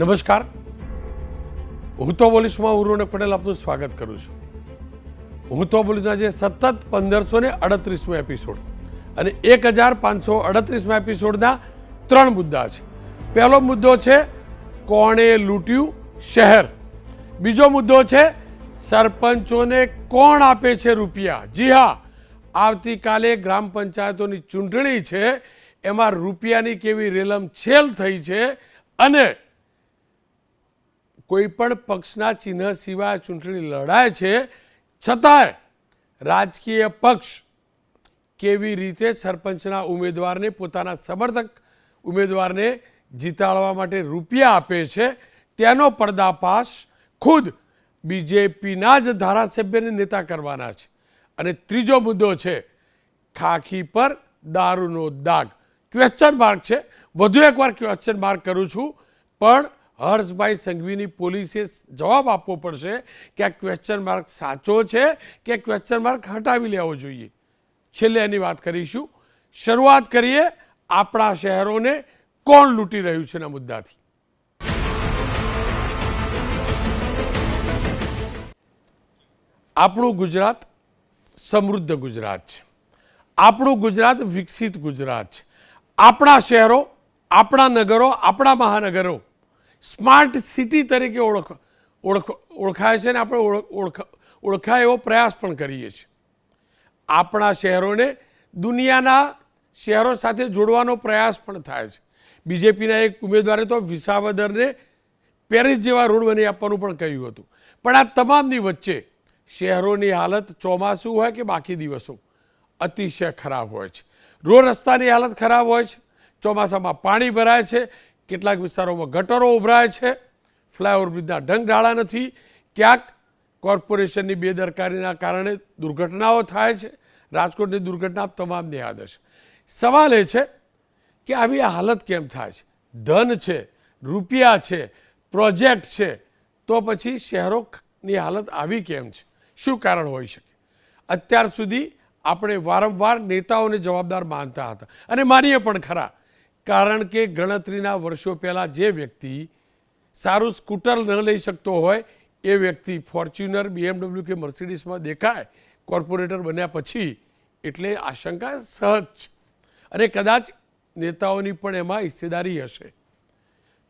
નમસ્કાર. હું તો બોલીશમાં હું પટેલ આપનું સ્વાગત કરું છું. હું તો બોલીશના જે સતત પંદરસો ને અડત્રીસમો એપિસોડ અને એક હજાર પાંચસો અડત્રીસમા એપિસોડના ત્રણ મુદ્દા છે. પહેલો મુદ્દો છે, કોણે લૂંટ્યું શહેર? બીજો મુદ્દો છે, સરપંચોને કોણ આપે છે રૂપિયા? જી હા, આવતીકાલે ગ્રામ પંચાયતોની ચૂંટણી છે, એમાં રૂપિયાની કેવી રેલમ છેલ થઈ છે અને કોઈ પણ પક્ષના ચિહ્ન સિવાય ચૂંટણી લડાય છે, છતાંય રાજકીય પક્ષ કેવી રીતે સરપંચના ઉમેદવારને પોતાના સમર્થક ઉમેદવારને જીતાડવા માટે રૂપિયા આપે છે, તેનો પર્દાફાશ ખુદ બીજેપીના જ ધારાસભ્યને નેતા કરવાના છે. અને ત્રીજો મુદ્દો છે, ખાખી પર દારૂનો દાગ. ક્વેશ્ચન માર્ક છે. વધુ એકવાર ક્વેશ્ચન માર્ક કરું છું. પણ હર્ષભાઈ સંઘવીની પોલીસે જવાબ આપવો પડશે કે આ ક્વેશ્ચન માર્ક સાચો છે કે ક્વેશ્ચન માર્ક હટાવી લેવો જોઈએ. છેલ્લે એની વાત કરીશું. શરૂઆત કરીએ આપણા શહેરોને કોણ લૂંટી રહ્યું છે એના મુદ્દાથી. આપણું ગુજરાત સમૃદ્ધ ગુજરાત છે. આપણું ગુજરાત વિકસિત ગુજરાત છે. આપણા શહેરો, આપણા નગરો, આપણા મહાનગરો સ્માર્ટ સિટી તરીકે ઓળખ ઓળખ, ઓળખાય છે અને આપણે ઓળખ ઓળખ, ઓળખાય એવો પ્રયાસ પણ કરીએ છીએ. આપણા શહેરોને દુનિયાના શહેરો સાથે જોડવાનો પ્રયાસ પણ થાય છે. બીજેપીના એક ઉમેદવારે તો વિસાવદરને પેરિસ જેવા રોડ બની આપવાનું પણ કહ્યું હતું. પણ આ તમામની વચ્ચે શહેરોની હાલત ચોમાસું હોય કે બાકી દિવસો અતિશય ખરાબ હોય છે. રોડ રસ્તાની હાલત ખરાબ હોય છે. ચોમાસામાં પાણી ભરાય છે. કેટલાક વિસ્તારોમાં ગટરો ઉભરાય છે. ફ્લાયઓવર બ્રિજના ઢંગઢાળા નથી. ક્યાંક કોર્પોરેશનની બેદરકારીના કારણે દુર્ઘટનાઓ થાય છે. રાજકોટની દુર્ઘટના તમામની યાદ હશે. સવાલ એ છે કે આવી આ હાલત કેમ થાય છે? ધન છે, રૂપિયા છે, પ્રોજેક્ટ છે, તો પછી શહેરોની હાલત આવી કેમ છે? શું કારણ હોઈ શકે? અત્યાર સુધી આપણે વારંવાર નેતાઓને જવાબદાર માનતા હતા. અને માનીએ પણ ખરા કારણ કે ગણતરીના વર્ષો પહેલાં જે વ્યક્તિ સારું સ્કૂટર ન લઈ શકતો હોય, એ વ્યક્તિ ફોર્ચ્યુનર બીએમડબલ્યુ કે મર્સિડીસમાં દેખાય, કોર્પોરેટર બન્યા પછી એટલે આશંકા સહજ અને કદાચ નેતાઓની પણ એમાં હિસ્સેદારી હશે.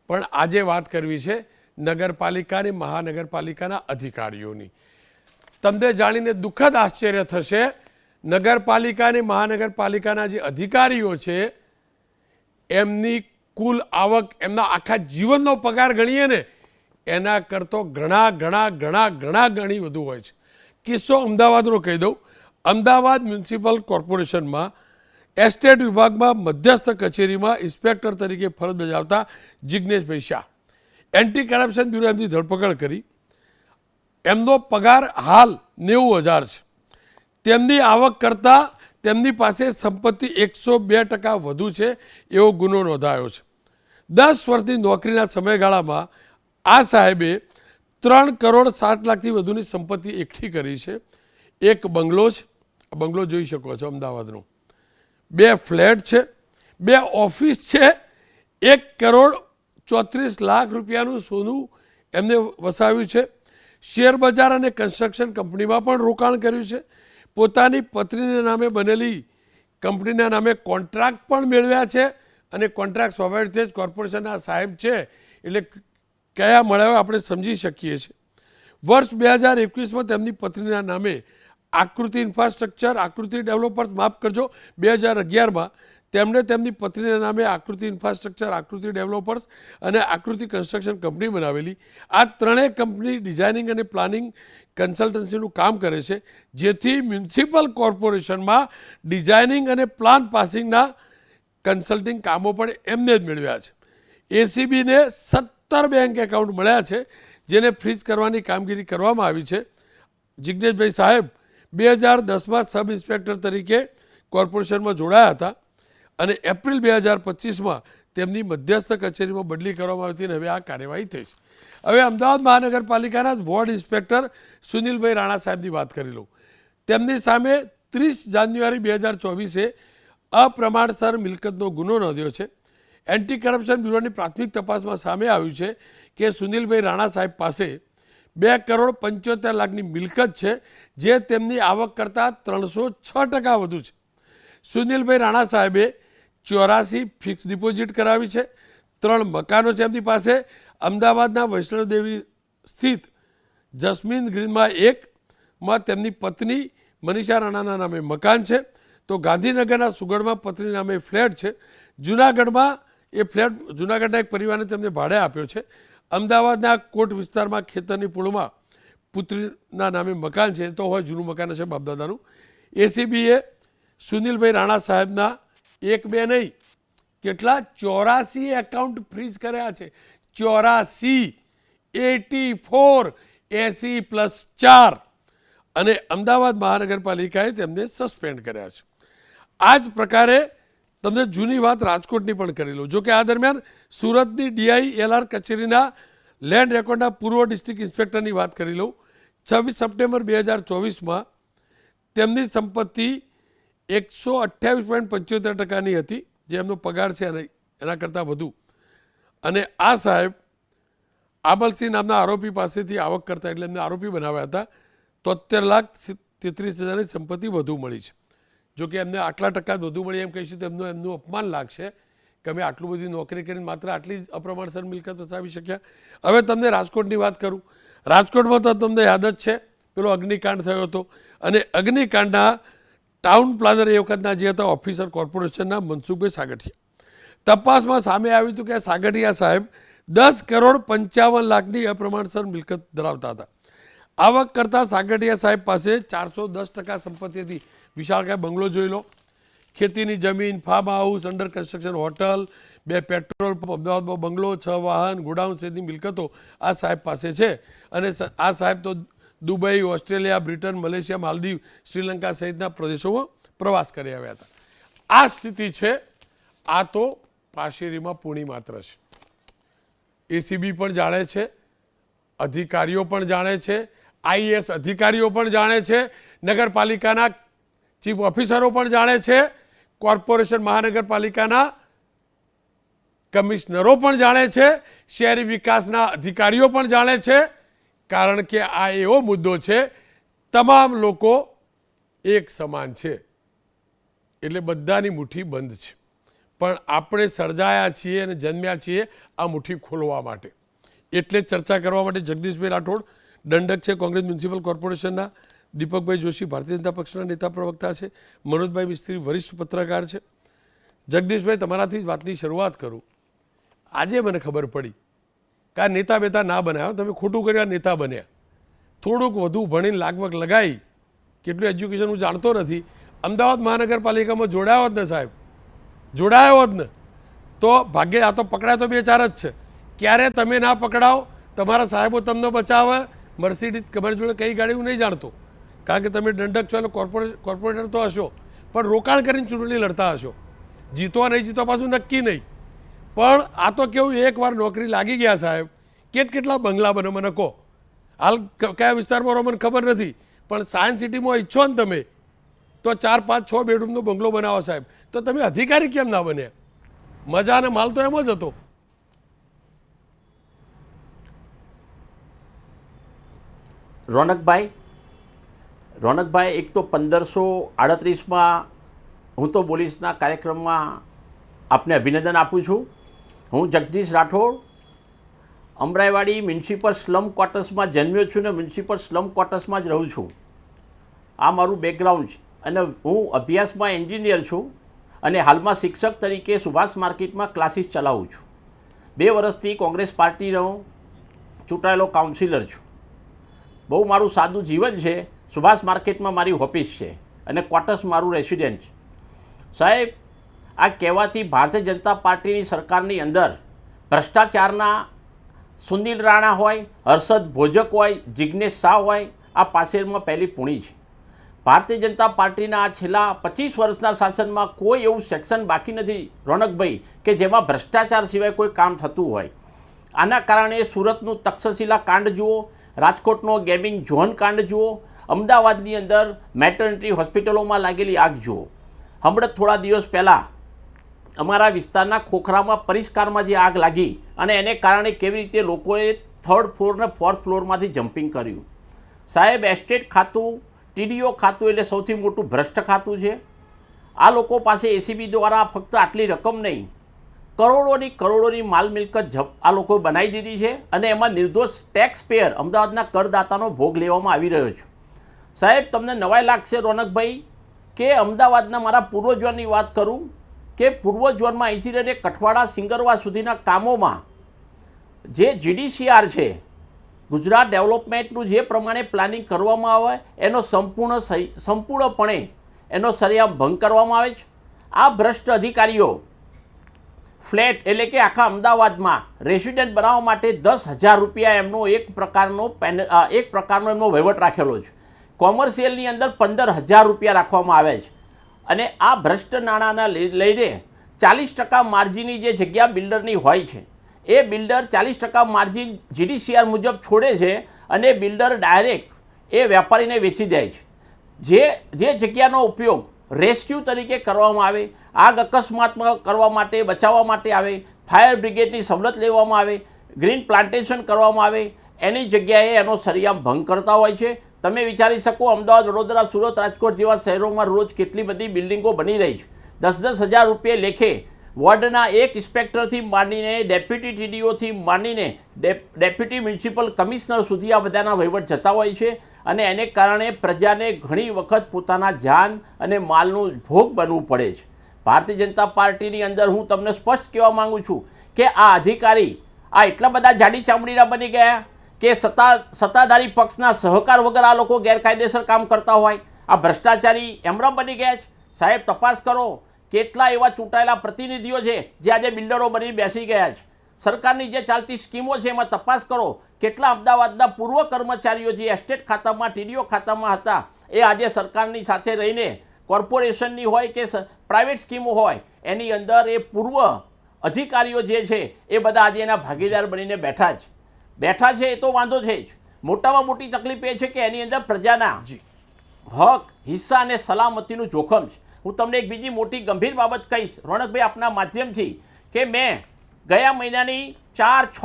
પણ આજે વાત કરવી છે નગરપાલિકા અને મહાનગરપાલિકાના અધિકારીઓની. તમને જાણીને દુઃખદ આશ્ચર્ય થશે નગરપાલિકા અને મહાનગરપાલિકાના જે અધિકારીઓ છે એમની કુલ આવક, એમના આખા જીવનનો પગાર ગણીએ ને, એના કરતો ઘણા ઘણા ઘણા ઘણા ગણી વધુ હોય છે. કિસ્સો અમદાવાદનો કહી દઉં. અમદાવાદ મ્યુનિસિપલ કોર્પોરેશનમાં એસ્ટેટ વિભાગમાં મધ્યસ્થ કચેરીમાં ઇન્સ્પેક્ટર તરીકે ફરજ બજાવતા Jigneshbhai Shah. Anti corruption bureau એમની ધરપકડ કરી. એમનો પગાર હાલ નેવું હજાર છે. તેમની આવક કરતાં તેમની પાસે સંપત્તિ એકસો બે ટકા વધુ છે એવો ગુનો નોંધાયો છે. દસ વર્ષની નોકરીના સમયગાળામાં આ સાહેબે ત્રણ કરોડ સાત લાખથી વધુની સંપત્તિ એકઠી કરી છે. એક બંગલો છે. બંગલો જોઈ શકો છો અમદાવાદનો. બે ફ્લેટ છે. બે ઓફિસ છે. એક કરોડ ચોત્રીસ લાખ રૂપિયાનું સોનું એમને વસાવ્યું છે. શેર બજાર અને કન્સ્ટ્રક્શન કંપનીમાં પણ રોકાણ કર્યું છે. પોતાની પત્નીના નામે બનેલી કંપનીના નામે કોન્ટ્રાક્ટ પણ મેળવ્યા છે અને કોન્ટ્રાક્ટ સ્વાભાવિક રીતે જ કોર્પોરેશનના સાહેબ છે. એટલે કયા મળ્યા આપણે સમજી શકીએ છીએ. વર્ષ બે હજાર એકવીસમાં તેમની પત્નીના નામે આકૃતિ ઇન્ફ્રાસ્ટ્રક્ચર આકૃતિ ડેવલપર્સ માફ કરજો, બે હજાર અગિયારમાં તેમણે તેમની પત્નીના નામે આકૃતિ ઇન્ફ્રાસ્ટ્રક્ચર આકૃતિ ડેવલપર્સ અને આકૃતિ કન્સ્ટ્રક્શન કંપની બનાવેલી. આ ત્રણેય કંપની ડિઝાઇનિંગ અને પ્લાનિંગ કન્સલ્ટન્સીનું કામ કરે છે, જેથી મ્યુનિસિપલ કોર્પોરેશનમાં ડિઝાઇનિંગ અને પ્લાન પાસિંગના કન્સલ્ટિંગ કામો પણ એમને જ મેળવ્યા છે. એસીબીને સત્તર બેંક એકાઉન્ટ મળ્યા છે, જેને ફ્રીઝ કરવાની કામગીરી કરવામાં આવી છે. જિજ્ઞેશભાઈ સાહેબ, બે હજાર દસમાં સબ ઇન્સ્પેક્ટર તરીકે કોર્પોરેશનમાં જોડાયા હતા. અને એપ્રિલ બે હજાર પચીસમાં તેમની મધ્યસ્થ કચેરીમાં બદલી કરવામાં આવી હતી અને હવે આ કાર્યવાહી થઈ છે. હવે અમદાવાદ મહાનગરપાલિકાના વોર્ડ ઇન્સ્પેક્ટર સુનિલભાઈ રાણા સાહેબની વાત કરી લઉં. તેમની સામે ત્રીસ જાન્યુઆરી બે હજાર ચોવીસે અપ્રમાણસર મિલકતનો ગુનો નોંધ્યો છે. એન્ટી કરપ્શન બ્યુરોની પ્રાથમિક તપાસમાં સામે આવ્યું છે કે સુનિલભાઈ રાણા સાહેબ પાસે બે કરોડ પંચોતેર લાખની મિલકત છે, જે તેમની આવક કરતાં ત્રણસો છ ટકા વધુ છે. સુનિલભાઈ રાણા સાહેબે ચોરાસી ફિક્સ ડિપોઝિટ કરાવી છે. ત્રણ મકાનો છે એમની પાસે. અમદાવાદના વૈષ્ણવદેવી સ્થિત જસ્મીન ગ્રીનમાં એક માં તેમની પત્ની મનીષા રાણાના નામે મકાન છે. તો ગાંધીનગરના સુગઢમાં પત્ની નામે ફ્લેટ છે. જુનાગઢમાં એ ફ્લેટ જુનાગઢના એક પરિવારને તેમને ભાડે આપ્યો છે. અમદાવાદના કોટ વિસ્તારમાં ખેતરની પૂળમાં પુત્રીના નામે મકાન છે. તો હોય જૂનું મકાન હશે બાપદાદાનું. એસીબીએ સુનિલભાઈ રાણા સાહેબના એક બે નહીં, કેટલા? ચોરાસી એકાઉન્ટ ફ્રીઝ કર્યા છે. ચોરાસી, એટી ફોર, એસી પ્લસ ચાર. અને અમદાવાદ મહાનગરપાલિકાએ તેમને સસ્પેન્ડ કર્યા છે. આ જ પ્રકારે તમને જૂની વાત રાજકોટની પણ કરી લઉં. જો કે આ દરમિયાન સુરતની ડીઆઈ એલઆર કચેરીના લેન્ડ રેકોર્ડના પૂર્વ ડિસ્ટ્રિક્ટ ઇન્સ્પેક્ટરની વાત કરી લઉં. છવ્વીસ સપ્ટેમ્બર બે હજાર ચોવીસમાં તેમની સંપત્તિ એકસો અઠ્યાવીસ પોઈન્ટ પંચોતેર ટકાની હતી, જે એમનો પગાર છે અને એના કરતાં વધુ. અને આ સાહેબ આમલસિંહ નામના આરોપી પાસેથી આવક કરતા, એટલે એમને આરોપી બનાવ્યા હતા, તોતેર લાખ તેત્રીસ હજારની સંપત્તિ વધુ મળી છે. જો કે એમને આટલા ટકા વધુ મળી, એમ કહીશું તો એમનું એમનું અપમાન લાગશે કે અમે આટલું બધી નોકરી કરીને માત્ર આટલી જ અપ્રમાણસર મિલકત વસાવી શક્યા. હવે તમને રાજકોટની વાત કરું. રાજકોટમાં તો તમને યાદ જ છે, પેલો અગ્નિકાંડ થયો હતો. અને અગ્નિકાંડના ટાઉન પ્લાનર એ વખતના જે હતા ઓફિસર કોર્પોરેશનના મનસુખભાઈ સાગઠિયા. તપાસમાં સામે આવ્યું હતું કે સાગઠિયા સાહેબ દસ કરોડ પંચાવન લાખની અપ્રમાણસર મિલકત ધરાવતા હતા. આવક કરતાં સાગઠિયા સાહેબ પાસે ચારસો દસ ટકા સંપત્તિ હતી. વિશાળકાય બંગલો જોઈ લો. ખેતીની જમીન farm house under construction hotel બે પેટ્રોલ પંપ અમદાવાદમાં બંગલો, છ વાહન, ગોડાઉન સહિતની મિલકતો આ સાહેબ પાસે છે. અને આ સાહેબ તો Dubai, Australia, Britain, Malaysia, Maldives, Sri Lanka સહિતના પ્રદેશોમાં પ્રવાસ કરી આવ્યા હતા. આ સ્થિતિ છે, આ તો પાશેરીમાં પૂણી માત્ર છે. એસીબી પણ જાણે છે, અધિકારીઓ પણ જાણે છે આઈએસ અધિકારીઓ પણ જાણે છે, નગરપાલિકાના ચીફ ઓફિસરો પણ જાણે છે, કોર્પોરેશન મહાનગરપાલિકાના કમિશનરો પણ જાણે છે, શહેરી વિકાસના અધિકારીઓ પણ જાણે છે કારણ કે આ એવો મુદ્દો છે, તમામ લોકો એક સમાન છે. એટલે બધાની મુઠ્ઠી બંધ છે. પણ આપણે સર્જાયા છીએ અને જન્મ્યા છીએ આ મુઠ્ઠી ખોલવા માટે. એટલે ચર્ચા કરવા માટે જગદીશભાઈ રાઠોડ દંડક છે કોંગ્રેસ મ્યુનિસિપલ કોર્પોરેશનના. દીપકભાઈ જોશી ભારતીય જનતા પક્ષના નેતા પ્રવક્તા છે. મનોજભાઈ મિસ્ત્રી વરિષ્ઠ પત્રકાર છે. જગદીશભાઈ, તમારાથી જ વાતની શરૂઆત કરું. આજે મને ખબર પડી કે આ નેતા બેતા ના બનાવ્યો તમે ખોટું કર્યા નેતા બન્યા થોડુંક વધુ ભણીને લાગવગ લગાવી કેટલું એજ્યુકેશન હું જાણતો નથી. અમદાવાદ મહાનગરપાલિકામાં જોડાયો જ ને સાહેબ. જોડાયો જ ને. તો ભાગ્ય આ તો પકડાય તો બે ચાર જ છે. ક્યારે તમે ના પકડાઓ, તમારા સાહેબો તમને બચાવે, મર્સિડીઝ તમારી જોડે કઈ ગાડી હું નહીં જાણતો. કારણ કે તમે દંડક છો, એટલે કોર્પોરેટ કોર્પોરેટર તો હશો. પણ રોકાણ કરીને ચૂંટણી લડતા હશો. જીતો નહીં જીતો પાછું નક્કી નહીં. પણ આ તો કેવું એકવાર નોકરી લાગી ગયા સાહેબ. કેટ કેટલા બંગલા બને મને કહો. હાલ કયા વિસ્તારમાં રહો મને ખબર નથી. પણ સાયન્સ સિટીમાં ઈચ્છો ને તમે, તો ચાર, પાંચ, છ બેડરૂમનો બંગલો બનાવો સાહેબ. તો તમે અધિકારી કેમ ના બને મજા અને માલ તો એમ જ હતો. રોનકભાઈ રોનકભાઈ, એક તો પંદરસો આડત્રીસમાં હું તો પોલીસના કાર્યક્રમમાં આપને અભિનંદન આપું છું. હું જગદીશ રાઠોડ, અમરાઈવાડી મ્યુનિસિપલ સ્લમ ક્વાર્ટર્સમાં જન્મ્યો છું ને મ્યુનિસિપલ સ્લમ ક્વાર્ટર્સમાં જ રહું છું. આ મારું બેકગ્રાઉન્ડ છે અને હું અભ્યાસમાં એન્જિનિયર છું અને હાલમાં શિક્ષક તરીકે સુભાષ માર્કેટમાં ક્લાસીસ ચલાવું છું. બે વર્ષથી કોંગ્રેસ પાર્ટીનો ચૂંટાયેલો કાઉન્સિલર છું. બહુ મારું સાદું જીવન છે, સુભાષ માર્કેટમાં મારી ઓફિસ છે અને ક્વાર્ટર્સ મારું રેસિડેન્ટ છે. સાહેબ આ કહેવાથી ભારતીય જનતા પાર્ટીની સરકારની અંદર ભ્રષ્ટાચારના સુનિલ રાણા હોય, હર્ષદ ભોજક હોય જિજ્ઞેશ શાહ હોય, આ પાસેરમાં પહેલી પૂણી છે. ભારતીય જનતા પાર્ટીના છેલ્લા પચીસ વર્ષના શાસનમાં કોઈ એવું સેક્શન બાકી નથી, રોનકભાઈ, કે જેમાં ભ્રષ્ટાચાર સિવાય કોઈ કામ થતું હોય. આના કારણે સુરતનું તક્ષશિલા કાંડ જુઓ, રાજકોટનો ગેમિંગ ઝોન કાંડ જુઓ, અમદાવાદની અંદર મેટર્નિટી હોસ્પિટલોમાં લાગેલી આગ જુઓ. હમણાં થોડા દિવસ પહેલાં અમારા વિસ્તારના ખોખરામાં પરિષ્કારમાં જે આગ લાગી અને એને કારણે કેવી રીતે લોકોએ થર્ડ ફ્લોર ને ફોર્થ ફ્લોરમાંથી જમ્પિંગ કર્યું. સાહેબ એસ્ટેટ ખાતું ટીડીઓ ખાતું એટલે સૌથી મોટું ભ્રષ્ટ ખાતું છે. આ લોકો પાસે એસીબી દ્વારા ફક્ત આટલી રકમ નહીં, કરોડોની કરોડોની માલ મિલકત જપ આ લોકોએ બનાવી દીધી છે અને એમાં નિર્દોષ ટેક્સ પેયર અમદાવાદના કરદાતાનો ભોગ લેવામાં આવી રહ્યો છે. સાહેબ, તમને નવાઈ લાગશે રોનકભાઈ, કે અમદાવાદના મારા પૂર્વજોની વાત કરું? કે પૂર્વજોનમાં અહીંથી લઈને કઠવાડા સિંગરવા સુધીના કામોમાં જે જીડીસીઆર છે, ગુજરાત ડેવલપમેન્ટનું જે પ્રમાણે પ્લાનિંગ કરવામાં આવે, એનો સંપૂર્ણ સંપૂર્ણપણે એનો સરિયામ ભંગ કરવામાં આવે છે. આ ભ્રષ્ટ અધિકારીઓ ફ્લેટ એટલે કે આખા અમદાવાદમાં રેસિડેન્ટ બનાવવા માટે દસ હજાર રૂપિયા એમનો એક પ્રકારનો પેન એક પ્રકારનો એમનો વહીવટ રાખેલો છે. કોમર્શિયલની અંદર પંદર હજાર રૂપિયા રાખવામાં આવે છે. અને આ ભ્રષ્ટ નાણાંના લઈ- લઈને ચાલીસ ટકા માર્જિનની જે જગ્યા બિલ્ડરની હોય છે, એ બિલ્ડર ચાલીસ ટકા માર્જિન જીડીસીઆર મુજબ છોડે છે અને બિલ્ડર ડાયરેક્ટ એ વેપારીને વેચી દે છે. જે જે જગ્યાનો ઉપયોગ રેસ્ક્યુ તરીકે કરવામાં આવે, આગ અકસ્માતમાં કરવા માટે, બચાવવા માટે આવે, ફાયર બ્રિગેડની સવલત લેવામાં આવે, ગ્રીન પ્લાન્ટેશન કરવામાં આવે, એની જગ્યાએ એનો સરિયામ ભંગ કરતા હોય છે. તમે વિચારી શકો, અમદાવાદ, વડોદરા, સુરત, રાજકોટ જેવા શહેરોમાં રોજ કેટલી બધી બિલ્ડિંગો બની રહી છે. દસ દસ હજાર રૂપિયા લેખે વોર્ડના એક ઇન્સ્પેક્ટરથી માંડીને ડેપ્યુટી ટીડીઓથી માંડીને ડેપ- ડેપ્યુટી મ્યુનિસિપલ કમિશનર સુધી આ બધાના વહીવટ જતા હોય છે અને એને કારણે પ્રજાને ઘણી વખત પોતાના જાન અને માલનું ભોગ બનવું પડે છે. ભારતીય જનતા પાર્ટીની અંદર હું તમને સ્પષ્ટ કહેવા માગું છું કે આ અધિકારી આ એટલા બધા જાડી ચામડીના બની ગયા? કે સત્તા સત્તાધારી પક્ષના સહકાર વગર આ લોકો ગેરકાયદેસર કામ કરતા હોય? આ ભ્રષ્ટાચારી એમરા બની ગયા છે. સાહેબ, તપાસ કરો. કેટલા એવા ચૂંટાયેલા પ્રતિનિધિઓ છે જે આજે બિલ્ડરો બની બેસી ગયા છે? સરકારની જે ચાલતી સ્કીમો છે એમાં તપાસ કરો. કેટલા અમદાવાદના પૂર્વ કર્મચારીઓ જે એસ્ટેટ ખાતામાં, ટીડીઓ ખાતામાં હતા, એ આજે સરકારની સાથે રહીને કોર્પોરેશનની હોય કે પ્રાઇવેટ સ્કીમો હોય, એની અંદર એ પૂર્વ અધિકારીઓ જે છે એ બધા આજે એના ભાગીદાર બનીને બેઠા છે. બેઠા છે એ તો વાંધો છે જ. મોટામાં મોટી તકલીફ એ છે કે એની અંદર પ્રજાના હક હિસ્સા અને સલામતીનું જોખમ છે. હું તમને એક બીજી મોટી ગંભીર બાબત કહીશ. રોનકભાઈ આપના માધ્યમથી કે મેં ગયા મહિનાની ચાર છ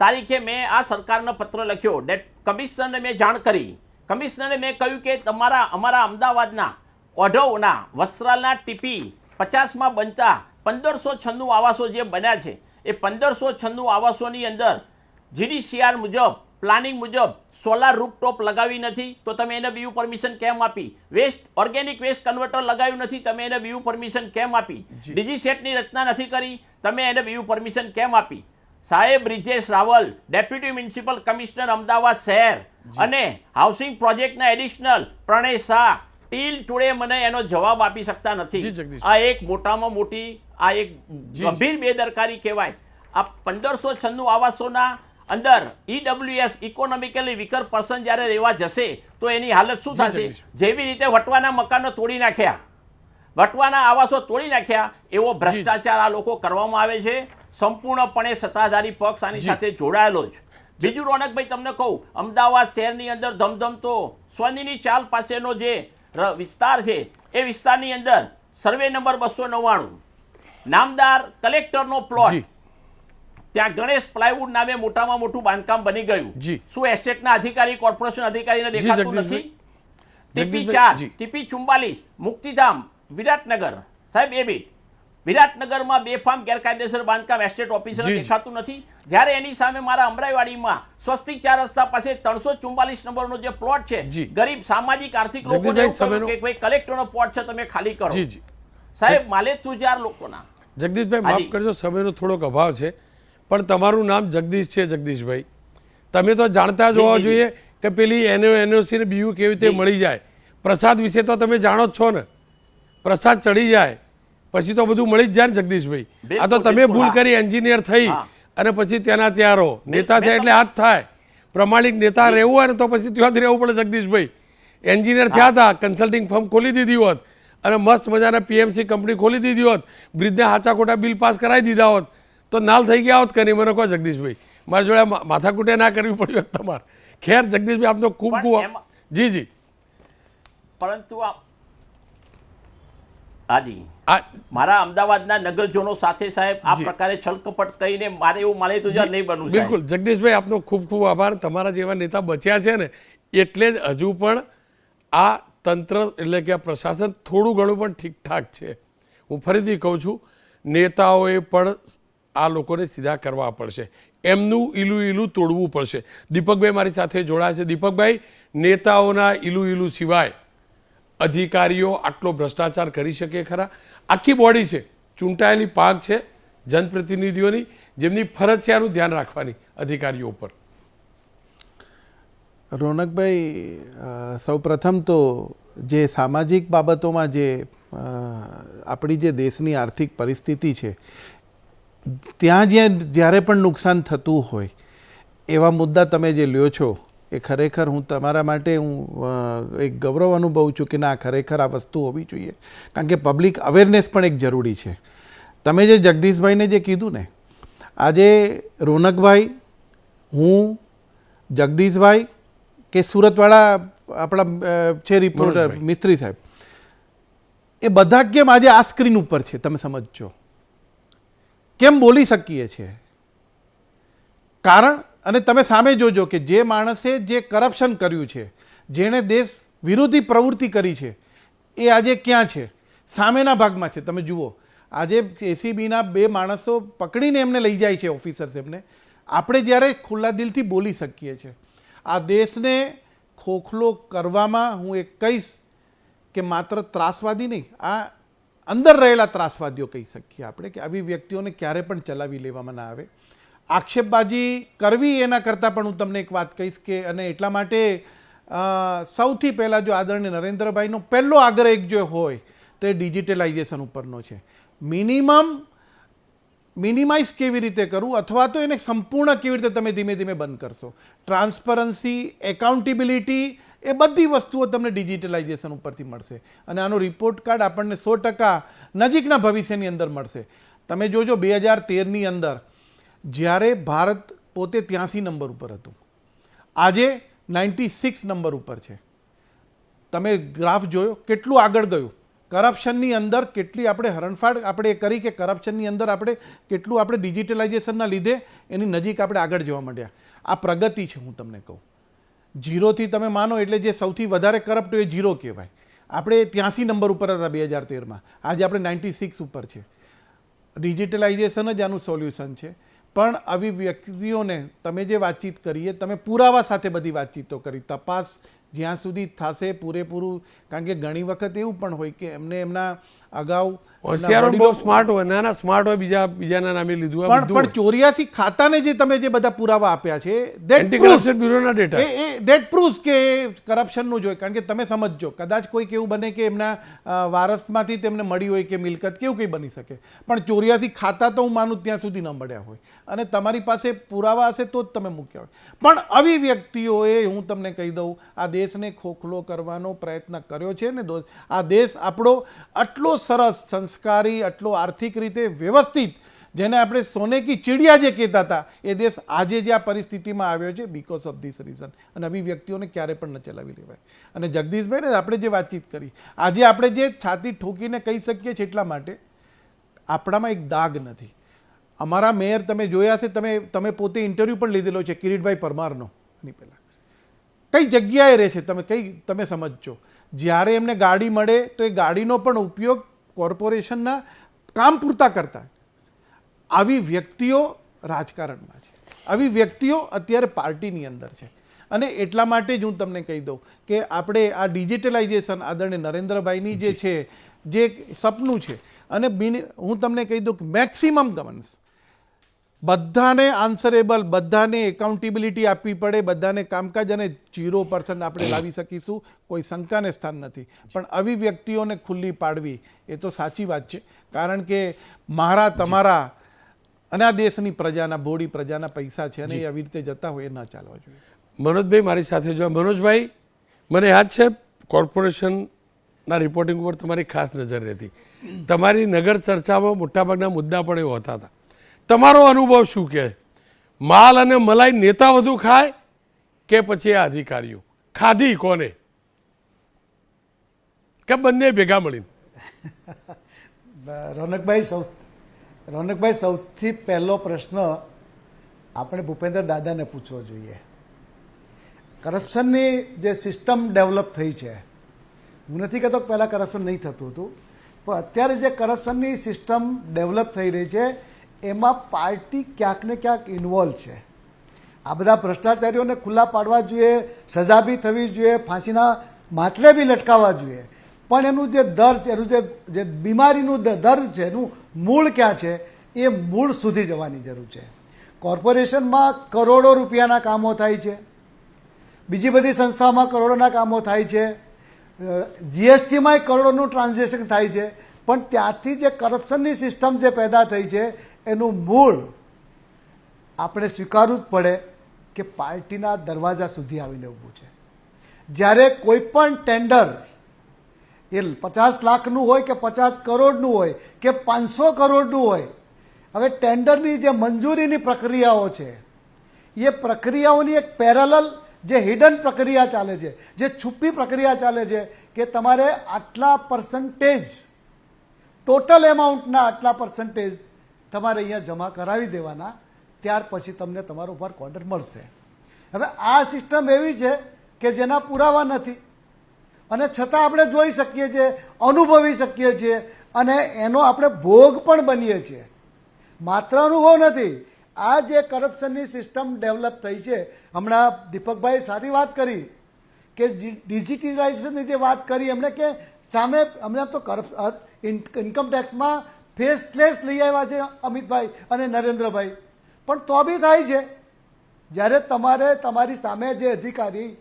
તારીખે મેં આ સરકારનો પત્ર લખ્યો. ડેટ કમિશનરને મેં જાણ કરી. કમિશનરને મેં કહ્યું કે તમારા અમારા અમદાવાદના ઓઢવના વસ્ત્રાલના ટીપી પચાસમાં બનતા પંદરસો છન્નું આવાસો જે બન્યા છે એ પંદરસો છન્નું આવાસોની અંદર જીડીસીઆર મુજબ પ્લાનિંગ મુજબ સોલાર રૂપટોપ લગાવી નથી તો તમે એને બીયુ પરમિશન કેમ આપી? વેસ્ટ ઓર્ગેનિક વેસ્ટ કન્વર્ટર લગાવ્યું નથી તમે એને બીયુ પરમિશન કેમ આપી. ડીજી સેટની રચના નથી કરી તમે એને બીયુ પરમિશન કેમ આપી? સાહેબ Brijesh Raval deputy municipal commissioner Ahmedabad શહેર અને હાઉસિંગ પ્રોજેક્ટના additional Pranay Shah till today મને એનો જવાબ આપી શકતા નથી. આ એક મોટામાં મોટી આ એક. ગંભીર બેદરકારી કહેવાય. આ પંદરસો છન્નું આવાસોના અંદર ઈડબ્લ્યુએસ ઇકોનોમિકલી વીકર પર્સન જ્યારે રહેવા જશે તો એની હાલત શું થશે? જેવી રીતે વટવાના મકાનો તોડી નાખ્યા. વટવાના આવાસો તોડી નાખ્યા એવો ભ્રષ્ટાચાર આ લોકો કરવામાં આવે છે. સંપૂર્ણપણે સત્તાધારી પક્ષ આની સાથે જોડાયેલો જ. બીજું રોનકભાઈ તમને કહું અમદાવાદ શહેરની અંદર ધમધમતો સ્વનીની ચાલ પાસેનો જે વિસ્તાર છે એ વિસ્તારની અંદર સર્વે નંબર બસો નવ્વાણું. નામદાર કલેક્ટરનો પ્લોટ ત્યાં ગણેશ પ્લાયવુડ નામે મોટામાં મોટું બાંધકામ બની ગયું. જી. શું એસ્ટેટના અધિકારી કોર્પોરેશન અધિકારીને દેખાતું નથી? ટીપી ચાર ટીપી ચુમ્બાલીસ મુક્તિધામ વિરાટનગર. સાહેબ એ બી. વિરાટનગરમાં બેફામ ગેરકાયદેસર બાંધકામ એસ્ટેટ ઓફિસર. દેખાતું નથી. જ્યારે એની સામે મારા અમરાઈવાડીમાં સ્વસ્તિક ચાર રસ્તા પાસે ત્રણસો ચુમ્બાલીસ નંબરનો જે પ્લોટ છે ગરીબ સામાજિક આર્થિક સમયનો- કે ભાઈ કલેક્ટરનો પ્લોટ છે તમે ખાલી કરો. સાહેબ માલે તુજાર લોકોના. જગદીશભાઈ. માફ કરજો સમયનો થોડોક અભાવ છે. પણ તમારું નામ જગદીશ છે જગદીશભાઈ. તમે તો જાણતા જ હોવા. જોઈએ કે પેલી એનઓ એનઓસી ને બીયુ કેવી રીતે મળી જાય. પ્રસાદ વિશે તો તમે જાણો જ છો ને. પ્રસાદ ચડી જાય. પછી તો બધું મળી જ જાય ને જગદીશભાઈ. આ તો તમે ભૂલ કરી એન્જિનિયર થઈ અને પછી ત્યાંના ત્યાં રહો. નેતા થયા એટલે હાથ થાય. પ્રમાણિક નેતા રહેવું હોય ને તો પછી ત્યાં જ રહેવું પડે જગદીશભાઈ. એન્જિનિયર થયા હતા કન્સલ્ટિંગ ફર્મ ખોલી દીધી હોત અને મસ્ત મજાના પીએમસી કંપની ખોલી દીધી હોત. બ્રિજના હાચા ખોટા બિલ પાસ કરાવી દીધા હોત. તો નાલ થઈ ગયા હોત કરી મને કહો જગદીશભાઈ મારી જોડે માથાકૂટે ના કરવી પડી હોત તમારે. ખેર જગદીશભાઈ આપનો ખૂબ ખૂબ જી જી. પરંતુ આ હાજી. મારા અમદાવાદના નગરજનો સાથે સાહેબ આ પ્રકારે છલકપટ કરીને મારે એવું મારે તો નહીં બનવું બિલકુલ. જગદીશભાઈ આપનો ખૂબ ખૂબ આભાર. તમારા જેવા નેતા બચ્યા છે ને એટલે જ હજુ પણ આ તંત્ર એટલે કે આ પ્રશાસન થોડું ઘણું પણ ઠીકઠાક છે. હું ફરીથી કહું છું નેતાઓએ પણ આ લોકોને સીધા કરવા પડશે. એમનું ઈલું ઈલું તોડવું પડશે. દીપકભાઈ મારી સાથે જોડાયા છે. દીપકભાઈ, નેતાઓના ઈલું ઈલું સિવાય અધિકારીઓ આટલો ભ્રષ્ટાચાર કરી શકે ખરા? આખી બોડી છે. ચૂંટાયેલી પાક છે જનપ્રતિનિધિઓની, જેમની ફરજ છે આનું ધ્યાન રાખવાની અધિકારીઓ ઉપર. રોનકભાઈ સૌપ્રથમ તો જે સામાજિક બાબતોમાં જે આપણી જે દેશની આર્થિક પરિસ્થિતિ છે ત્યાં જ્યાં જ્યારે પણ નુકસાન થતું હોય એવા મુદ્દા તમે જે લ્યો છો એ ખરેખર હું તમારા માટે હું એક ગૌરવ અનુભવું છું કે ના ખરેખર આ વસ્તુ હોવી જોઈએ. કારણ કે પબ્લિક અવેરનેસ પણ એક જરૂરી છે. તમે જે જગદીશભાઈને જે કીધું ને આજે રોનકભાઈ હું જગદીશભાઈ કે સુરતવાળા આપણા છે રિપોર્ટર મિસ્ત્રી સાહેબ એ બધા કેમ આજે આ સ્ક્રીન ઉપર છે તમે સમજજો. કેમ બોલી શકીએ છીએ? કારણ, અને તમે સામે જોજો કે જે માણસે જે કરપ્શન કર્યું છે, જેણે દેશ વિરોધી પ્રવૃત્તિ કરી છે, એ આજે ક્યાં છે? સામેના ભાગમાં છે. તમે જુઓ, આજે એસીબીના બે માણસો પકડીને એમને લઈ જાય છે ઓફિસર્સ એમને. આપણે જ્યારે ખુલ્લા દિલથી બોલી શકીએ છીએ. આ દેશને ખોખલો કરવામાં હું એક કહીશ કે માત્ર ત્રાસવાદી નહીં, આ અંદર રહેલા ત્રાસવાદીઓ કહી શકીએ આપણે કે આવી વ્યક્તિઓને ક્યારે પણ ચલાવી લેવામાં ના આવે. આક્ષેપબાજી કરવી એના કરતાં પણ હું તમને એક વાત કહીશ કે અને એટલા માટે સૌથી પહેલાં જો આદરણીય નરેન્દ્રભાઈનો પહેલો આગ્રહ એક જો હોય, તો એ ડિજિટલાઇઝેશન ઉપરનો છે. મિનિમમ મિનિમાઇઝ કેવી રીતે કરવું? અથવા તો એને સંપૂર્ણ કેવી રીતે તમે ધીમે ધીમે બંધ કરશો? ટ્રાન્સપરન્સી, એકાઉન્ટેબિલિટી એ બધી વસ્તુઓ તમને ડિજિટલાઇઝેશન ઉપરથી મળશે. અને આનો રિપોર્ટ કાર્ડ આપણને સો ટકા નજીકના ભવિષ્યની અંદર મળશે. તમે જોજો બે હજાર તેરની અંદર, જ્યારે ભારત પોતે ત્યાંસી નંબર ઉપર હતું. આજે નાઇન્ટી સિક્સ નંબર ઉપર છે. તમે ગ્રાફ જોયો, કેટલું આગળ ગયું? કરપ્શનની અંદર કેટલી આપણે હરણફાળ આપણે એ કરી કે કરપ્શનની અંદર આપણે કેટલું આપણે ડિજિટલાઇઝેશનના લીધે એની નજીક આપણે આગળ જવા માંડ્યા. આ પ્રગતિ છે, હું તમને કહું. જીરોથી તમે માનો એટલે જે સૌથી વધારે કરપ્ટ એ જીરો કહેવાય. આપણે ત્યાંસી નંબર ઉપર હતા બે હજાર તેરમાં. આજે આપણે નાઇન્ટી સિક્સ ઉપર છે. ડિજિટલાઇઝેશન જ આનું સોલ્યુશન છે. પણ આવી વ્યક્તિઓને તમે જે વાતચીત કરીએ, તમે પુરાવા સાથે બધી વાતચીતો કરી. તપાસ જ્યાં સુધી થશે પૂરેપૂરું, કારણ કે ઘણી વખત એવું પણ હોય કે એમને એમના અગાઉ હોશિયારો સ્માર્ટ હોય નાના સ્માર્ટ હોય બીજા બીજાના નામે લીધું હોય પણ પણ ચોર્યાસી ખાતાને જે તમે જે બધા પુરાવા આપ્યા છે એન્ટી કરપ્શન બ્યુરોના ડેટા એ દેટ પ્રૂવ્સ કે કરપ્શનનું જ હોય. કારણ કે તમે સમજજો કદાચ કોઈ કેવું બને કે એમના વારસમાંથી તેમને મળી હોય કે મિલકત કેવું કંઈ બની શકે. પણ ચોર્યાસી ખાતા તો હું માનું ત્યાં સુધી ન મળ્યા હોય. અને તમારી પાસે પુરાવા હશે તો જ તમે મૂક્યા હોય. પણ આવી વ્યક્તિઓએ હું તમને કહી દઉં આ દેશને ખોખલો કરવાનો પ્રયત્ન કર્યો છે ને આ દેશ આપણો આટલો સરસ સંસ્કારી, આટલો આર્થિક રીતે વ્યવસ્થિત, જેને આપણે સોને કી ચીડિયા જે કહેતા હતા, એ દેશ આજે જે આ પરિસ્થિતિમાં આવ્યો છે બીકોઝ ઓફ ધીસ રીઝન અને આવી વ્યક્તિઓને ક્યારે પણ ન ચલાવી લેવાય. અને જગદીશભાઈને આપણે જે વાતચીત કરી, આજે આપણે જે છાતી ઠોકીને કહી શકીએ છીએ એટલા માટે, આપણામાં એક દાગ નથી. અમારા મેયર તમે જોયા છે તમે તમે પોતે ઇન્ટરવ્યૂ પણ લીધેલો છે, કિરીટભાઈ પરમારનો, એની પહેલાં. કઈ જગ્યાએ રહે છે, તમે કઈ, તમે સમજજો. જ્યારે એમને ગાડી મળે, તો એ ગાડીનો પણ ઉપયોગ કોર્પોરેશનના કામ પૂરતા કરતા આવી વ્યક્તિઓ રાજકારણમાં છે. આવી વ્યક્તિઓ અત્યારે પાર્ટીની અંદર છે. અને એટલા માટે જ હું તમને કહી દઉં કે આપણે આ ડિજિટલાઇઝેશન આદરણીય નરેન્દ્રભાઈની જે છે જે સપનું છે. અને બિન હું તમને કહી દઉં કે મેક્સિમમ ગવર્નન્સ બધાને આન્સરેબલ બધાને એકાઉન્ટેબિલિટી આપવી પડે બધાને કામકાજ અને જીરો પર્સન્ટ આપણે લાવી શકીશું. કોઈ શંકાને સ્થાન નથી. પણ આવી વ્યક્તિઓને ખુલ્લી પાડવી એ તો સાચી વાત છે. કારણ કે મારા તમારા અને આ દેશની પ્રજાના બોડી પ્રજાના પૈસા છે અને એ આવી રીતે જતા હોય એ ન ચાલવા જોઈએ. મનોજભાઈ મારી સાથે જો મનોજભાઈ મને યાદ છે કોર્પોરેશનના રિપોર્ટિંગ ઉપર તમારી ખાસ નજર રહેતી. તમારી નગર ચર્ચામાં મોટાભાગના મુદ્દા પણ એવો હોતા હતા. તમારો અનુભવ શું કહે માલ અને મલાઈ નેતા વધુ ખાય કે પછી આ અધિકારીઓ? ખાધી કોને? કે બંને ભેગા મળીને? રોનકભાઈ સૌ, રોનકભાઈ સૌથી પહેલો પ્રશ્ન આપણે ભૂપેન્દ્ર દાદાને પૂછવો જોઈએ. કરપ્શનની જે સિસ્ટમ ડેવલપ થઈ છે, હું નથી કહેતો પહેલાં કરપ્શન નહીં થતું હતું, પણ અત્યારે જે કરપ્શનની સિસ્ટમ ડેવલપ થઈ રહી છે એમાં પાર્ટી ક્યાંક ને ક્યાંક ઇન્વોલ્વ છે. આ બધા ભ્રષ્ટાચારીઓને ખુલ્લા પાડવા જોઈએ, સજા બી થવી જોઈએ, ફાંસીના માટલે બી લટકાવવા જોઈએ. પણ એનું જે દર છે, એનું જે બીમારીનું દર છે, એનું મૂળ ક્યાં છે, એ મૂળ સુધી જવાની જરૂર છે. કોર્પોરેશનમાં કરોડો રૂપિયાના કામો થાય છે. બીજી બધી સંસ્થાઓમાં કરોડોના કામો થાય છે. જીએસટીમાં કરોડોનું ટ્રાન્ઝેક્શન થાય છે. પણ ત્યાંથી જે કરપ્શનની સિસ્ટમ જે પેદા થઈ છે એનું મૂળ આપણે સ્વીકારવું જ પડે કે પાર્ટીના દરવાજા સુધી આવીને ઊભું છે. જ્યારે કોઈ પણ ટેન્ડર એ પચાસ લાખનું હોય કે પચાસ કરોડનું હોય કે પાંચસો કરોડનું હોય, હવે ટેન્ડરની જે મંજૂરીની પ્રક્રિયાઓ છે, એ પ્રક્રિયાઓની એક પેરેલલ જે હિડન પ્રક્રિયા ચાલે છે, જે છુપી પ્રક્રિયા ચાલે છે કે તમારે આટલા પર્સન્ટેજ ટોટલ એમાઉન્ટના આટલા પર્સન્ટેજ તમારે અહીંયા જમા કરાવી દેવાના, ત્યાર પછી તમને તમારો વર્ક ઓર્ડર મળશે. હવે આ સિસ્ટમ એવી છે કે જેના પુરાવા નથી. અને છતાં આપણે જોઈ શકીએ છીએ, અનુભવી શકીએ છીએ, અને એનો આપણે ભોગ પણ બનીએ છીએ. માત્ર અનુભવ નથી. આ જે કરપ્શનની સિસ્ટમ ડેવલપ થઈ છે, હમણાં દીપકભાઈ સારી વાત કરી કે ડિજિટલાઇઝેશનની જે વાત કરી, એમણે કે સામે અમને તો કરપ ઇન્કમ ટેક્સમાં ફેસલેસ લઈ આવ્યા છે અમિતભાઈ અને નરેન્દ્રભાઈ. પણ તો બી થાય છે. જ્યારે તમારે તમારી સામે જે અધિકારી,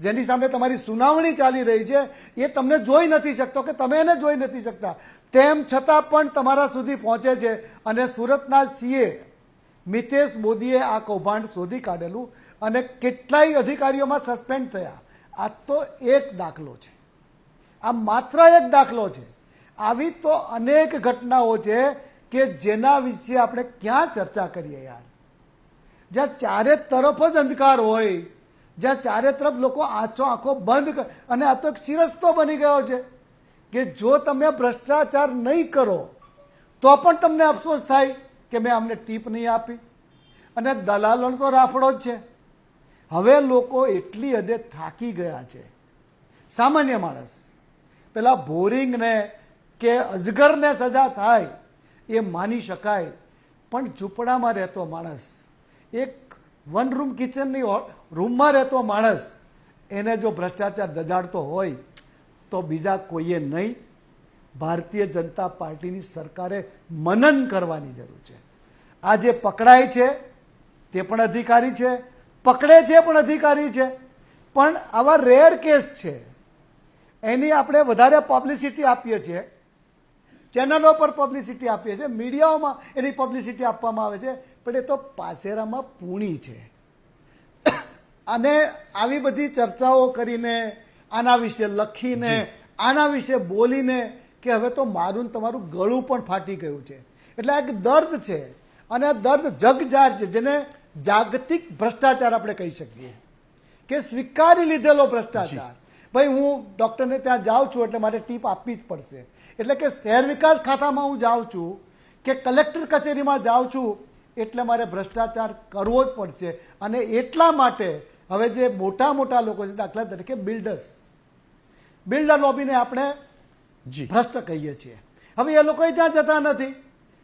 જેની સામે તમારી સુનાવણી ચાલી રહી છે, એ તમને જોઈ નથી શકતો કે તમે એને જોઈ નથી શકતા. તેમ છતાં પણ તમારા સુધી પહોંચે છે અને સુરતના સીએ મિતેશ મોદીએ આ કૌભાંડ શોધી કાઢેલું અને કેટલાય અધિકારીઓમાં સસ્પેન્ડ થયા. આ તો એક દાખલો છે. આ માત્ર એક દાખલો છે. આવી તો અનેક ઘટનાઓ છે કે જેના વિશે આપણે ક્યાં ચર્ચા કરીએ યાર? જ્યાં ચારે તરફ જ અંધકાર હોય, જ્યાં ચારે તરફ લોકો આંચો આંખો બંધ અને આ તો એક સિરસ્તો બની ગયો છે કે જો તમે ભ્રષ્ટાચાર નહીં કરો, તો પણ તમને અફસોસ થાય કે મેં અમને ટીપ નહીં આપી. અને દલાલોનો તો રાફડો જ છે. હવે લોકો એટલી હદે થાકી ગયા છે. સામાન્ય માણસ. પેલા બોરિંગને કે અજગરને સજા થાય એ માની શકાય. પણ ઝૂંપડામાં રહેતો માણસ, એક વન રૂમ કિચનની રૂમમાં રહેતો માણસ, એને જો ભ્રષ્ટાચાર દજાડતો હોય, તો બીજા કોઈએ નહીં. ભારતીય જનતા પાર્ટીની સરકારે મનન કરવાની જરૂર છે. આ જે પકડાય છે, તે પણ અધિકારી છે, પકડે છે પણ અધિકારી છે. પણ આવા રેર કેસ છે. એની આપણે વધારે પબ્લિસિટી આપીએ છીએ. ચેનલો પર પબ્લિસિટી આપીએ છીએ મીડિયાઓમાં એની પબ્લિસિટી આપવામાં આવે છે પણ એ તો પાસેરામાં પૂણી છે. અને આવી બધી ચર્ચાઓ કરીને આના વિશે લખીને આના વિશે બોલીને કે હવે તો મારું તમારું ગળું પણ ફાટી ગયું છે. એટલે આ એક દર્દ છે અને આ દર્દ જગજાર છે જેને જાગતિક ભ્રષ્ટાચાર આપણે કહી શકીએ. કે સ્વીકારી લીધેલો ભ્રષ્ટાચાર. ભાઈ હું ડૉક્ટરને ત્યાં જાઉં છું એટલે મારે ટીપ આપવી જ પડશે. એટલે કે શહેર વિકાસ ખાતામાં હું જાઉં છું કે કલેક્ટર કચેરીમાં જાઉં છું એટલે મારે ભ્રષ્ટાચાર કરવો જ પડશે. અને એટલા માટે હવે જે મોટા મોટા લોકો છે દાખલા તરીકે બિલ્ડર્સ બિલ્ડર લોબીને આપણે ભ્રષ્ટ કહીએ છીએ. હવે એ લોકો ત્યાં જતા નથી.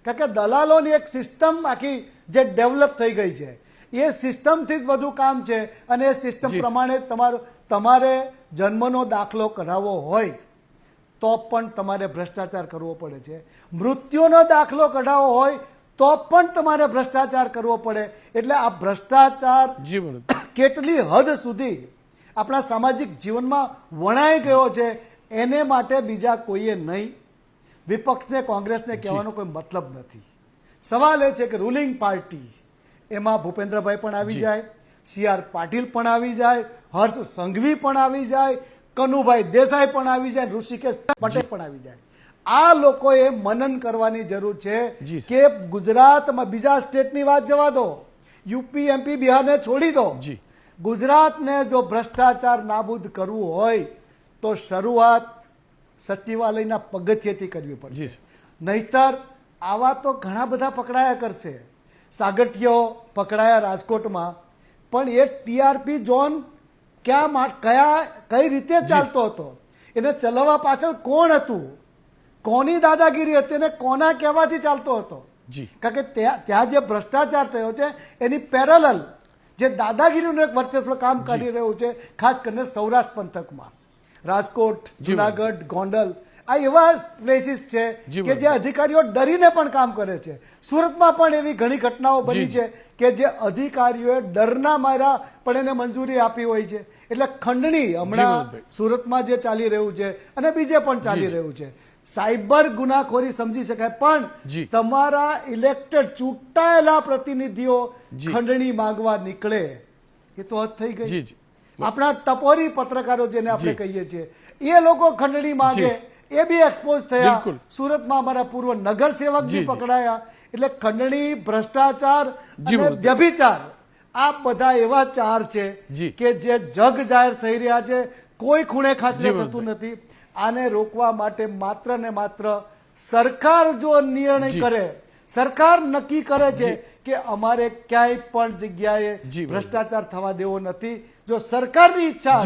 કારણ કે દલાલોની એક સિસ્ટમ આખી જે ડેવલપ થઈ ગઈ છે એ સિસ્ટમથી જ બધું કામ છે. અને એ સિસ્ટમ. પ્રમાણે તમારું તમારે જન્મનો દાખલો કરાવવો હોય તો પણ તમારે ભ્રષ્ટાચાર કરવો પડે છે. મૃત્યુનો દાખલો કઢાવવો હોય તો પણ તમારે ભ્રષ્ટાચાર કરવો પડે. એટલે આ ભ્રષ્ટાચાર જીવન કેટલી હદ સુધી આપણા સામાજિક જીવનમાં વણાઈ ગયો છે એને માટે બીજા કોઈએ નહીં. વિપક્ષને કોંગ્રેસને કહેવાનો કોઈ મતલબ નથી. સવાલ એ છે કે રૂલિંગ પાર્ટી એમાં ભૂપેન્દ્રભાઈ પણ આવી જાય સી આર પાટીલ પણ આવી જાય હર્ષ સંઘવી પણ આવી જાય કનુભાઈ દેસાઈ પણ આવી જાય ઋષિકેશ પટેલ પણ આવી જાય. આ લોકોએ મનન કરવાની જરૂર છે કે ગુજરાતમાં બીજા સ્ટેટની વાત જવા દો. યુપી એમપી બિહારને છોડી દો. જી. ગુજરાતને જો ભ્રષ્ટાચાર નાબૂદ કરવું હોય તો શરૂઆત સચિવાલયના પગથિયેથી કરવી પડશે. નહીતર આવા તો ઘણા બધા પકડાયા કરશે. સાગઠિયો પકડાયા રાજકોટમાં. પણ એ ટીઆરપી ઝોન ક્યાં કયા કઈ રીતે ચાલતો હતો? એને ચલાવવા પાછળ કોણ હતું? કોની દાદાગીરી હતી અને કોના કહેવાથી ચાલતો હતો? જી. કારણ કે ત્યાં ત્યાં જે ભ્રષ્ટાચાર થયો છે એની પેરેલલ જે દાદાગીરીનું એક વર્ચસ્વ કામ કરી રહ્યું છે ખાસ કરીને સૌરાષ્ટ્ર પંથકમાં. રાજકોટ જુનાગઢ ગોંડલ આ એવા પ્લેસીસ છે કે જે અધિકારીઓ ડરીને પણ કામ કરે છે. સુરતમાં પણ એવી ઘણી ઘટનાઓ બની છે કે જે અધિકારીઓએ ડરના માર્યા પણ એને મંજૂરી આપી હોય છે. એટલે ખંડણી હમણાં સુરતમાં જે ચાલી રહ્યું છે અને બીજે પણ ચાલી રહ્યું છે. સાયબર ગુનાખોરી સમજી શકાય પણ તમારા ઇલેક્ટેડ ચૂંટાયેલા પ્રતિનિધિઓ ખંડણી માંગવા નીકળે. એ તો હદ થઈ ગઈ. આપણા ટપોરી પત્રકારો જેને આપણે કહીએ છીએ એ લોકો ખંડણી માંગે એ બી એક્સપોઝ થયા. સુરતમાં અમારા પૂર્વ નગરસેવક જી, બી પકડાયા. એટલે ખંડણી ભ્રષ્ટાચાર. વ્યભિચાર. આ બધા એવા ચાર છે કે જે જગ જાહેર થઈ રહ્યા છે કોઈ ખૂણે ખાતરી થતું નથી. આને રોકવા માટે માત્ર ને માત્ર સરકાર જો નિર્ણય કરે સરકાર નક્કી કરે છે કે અમારે ક્યાંય પણ જગ્યાએ ભ્રષ્ટાચાર થવા દેવો નથી. જો સરકારની ઈચ્છા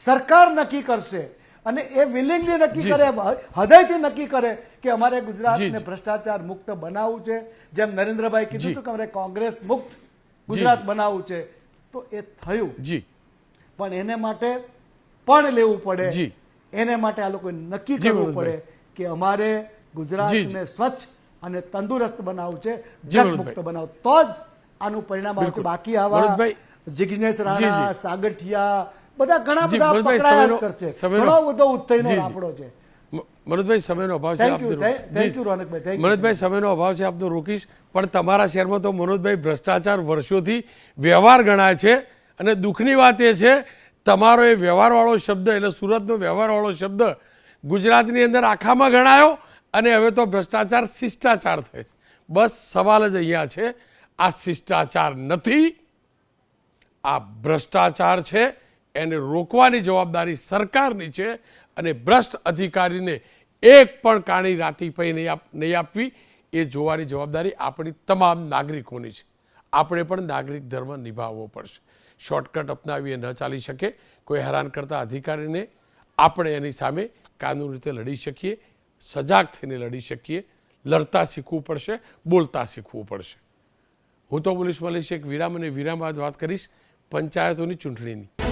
સરકાર નક્કી કરશે અને એ વિલિંગલી નક્કી કરે હૃદયથી નક્કી કરે કે અમારે ગુજરાતને ભ્રષ્ટાચાર મુક્ત બનાવવું છે. જેમ નરેન્દ્રભાઈ કીધું. હતું કે અમારે કોંગ્રેસ મુક્ત ગુજરાત બનાવવું છે તો એ થયું. જી. પણ એને માટે પણ લેવું પડે. જી. એને માટે આ લોકોએ નક્કી કરવું પડે કે અમારે ગુજરાતને સ્વચ્છ અને તંદુરસ્ત બનાવવું છે મુક્ત બનાવવું તો જ આનું પરિણામ આવશે. બાકી આવા. જિગ્નેશ રાણા સાગઠિયા બધા ઘણા બધા પકડાયા કરશે. ઘણો બધો ઉત્તેજનો. આપણો છે. મનોજભાઈ સમયનો અભાવ છે આપને. મનોજભાઈ સમયનો અભાવ છે આપનો રોકીશ. પણ તમારા શહેરમાં તો મનોજભાઈ ભ્રષ્ટાચાર વર્ષોથી વ્યવહાર ગણાય છે. અને દુઃખની વાત એ છે તમારો એ વ્યવહારવાળો શબ્દ એટલે સુરતનો વ્યવહારવાળો શબ્દ ગુજરાતની અંદર આખામાં ગણાયો અને હવે તો ભ્રષ્ટાચાર શિષ્ટાચાર થાય છે. બસ સવાલ જ અહીંયા છે આ શિષ્ટાચાર નથી આ ભ્રષ્ટાચાર છે એને રોકવાની જવાબદારી સરકારની છે અને ભ્રષ્ટ અધિકારીને એક પણ કાણી રાતી પૈ નહીં નહીં આપવી, એ જોવાની જવાબદારી આપણી તમામ નાગરિકોની છે. આપણે પણ નાગરિક ધર્મ નિભાવવો પડશે. શોર્ટકટ અપનાવીએ ન ચાલી શકે. કોઈ હેરાન કરતા અધિકારીને આપણે એની સામે કાનૂની રીતે લડી શકીએ, સજાગ થઈને લડી શકીએ. લડતા શીખવું પડશે, બોલતા શીખવું પડશે. હું તો પોલીસ મળીશ એક વિરામ અને વિરામ બાદ વાત કરીશ. પંચાયતોની ચૂંટણીની.